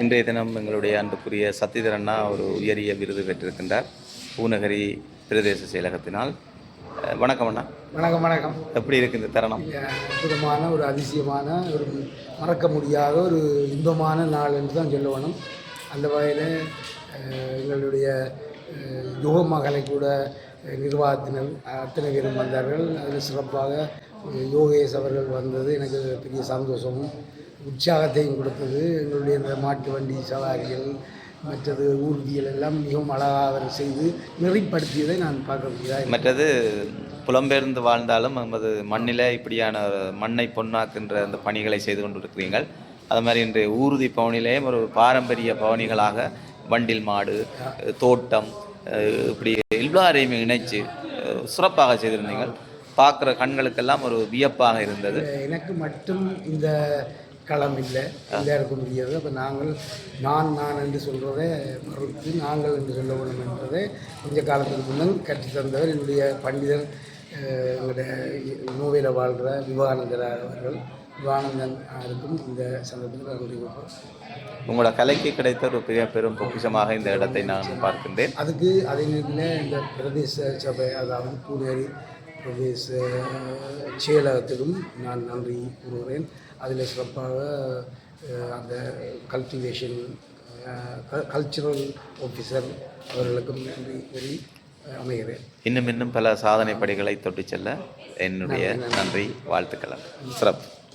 இன்றைய தினம் எங்களுடைய அன்புக்குரிய சத்திதரண்ணா ஒரு உயரிய விருது பெற்றிருக்கின்றார். பூநகரி பிரதேச செயலகத்தினால். வணக்கம் அண்ணா. வணக்கம் வணக்கம். எப்படி இருக்கு இந்த தருணம்? அற்புதமான ஒரு அதிசயமான ஒரு மறக்க முடியாத ஒரு இன்பமான நாள் என்று தான் சொல்ல வேணும் அந்த வகையில் எங்களுடைய யுக மகளை கூட நிர்வாகத்தினர் அத்தனை பேரும் வந்தார்கள். அதில் சிறப்பாக யோகேஷ் அவர்கள் வந்தது எனக்கு பெரிய சந்தோஷமும். உற்சாகத்தையும் கொடுத்தது. எங்களுடைய இந்த மாட்டு வண்டி சவாரிகள் மற்றது ஊர்திகள் எல்லாம் மிகவும் அழகாக செய்து நெறிப்படுத்தியதை நான் பார்க்கக்கூடியதாக மற்றது புலம்பெயர்ந்து வாழ்ந்தாலும் நமது மண்ணில் இப்படியான மண்ணை பொன்னாக்குன்ற அந்த பணிகளை செய்து கொண்டிருக்கிறீர்கள். அது மாதிரி இன்றைய ஊர்தி பவனிலேயும் ஒரு பாரம்பரிய பவனிகளாக வண்டில் மாடு தோட்டம் இப்படி எல்லாரையுமே இணைச்சு சிறப்பாக செய்திருந்தீங்கள் பார்க்குற கண்களுக்கெல்லாம் ஒரு வியப்பாக இருந்தது. எனக்கு மட்டும் இந்த களம் இல்லை எல்லாருக்கும் முடியாது. அப்போ நாங்கள் நான் நான் என்று சொல்கிறதை மறுத்து நாங்கள் என்று சொல்ல வேண்டும் என்றதை கொஞ்ச காலத்துக்கு முன்னர் கற்றுத் தந்தவர் என்னுடைய பண்டிதர் எங்களுடைய நோவையில் வாழ்கிற விவேகானந்தர் அவர்கள். விவேகானந்தன் அவருக்கும் இந்த சந்தர்ப்பத்தில் கூறுகிறோம். உங்களோட கலைக்கு கிடைத்த ஒரு பெரிய பெரும் பொக்கிஷமாக இந்த இடத்தை நான் பார்க்கின்றேன். அதுக்கு அதே நேரத்தில் இந்த பிரதேச சபை அதாவது பூனேரி பிரதேச செயலகத்திலும் நான் நன்றி கூறுகிறேன். அதில் சிறப்பாக அந்த கல்டிவேஷன் கல்ச்சுரல் ஆஃபீஸர் அவர்களுக்கும் நன்றி கூறி அமைகிறேன். இன்னும் இன்னும் பல சாதனை படிகளை தொட்டு செல்ல என்னுடைய நன்றி வாழ்த்துக்கள். சிறப்பு.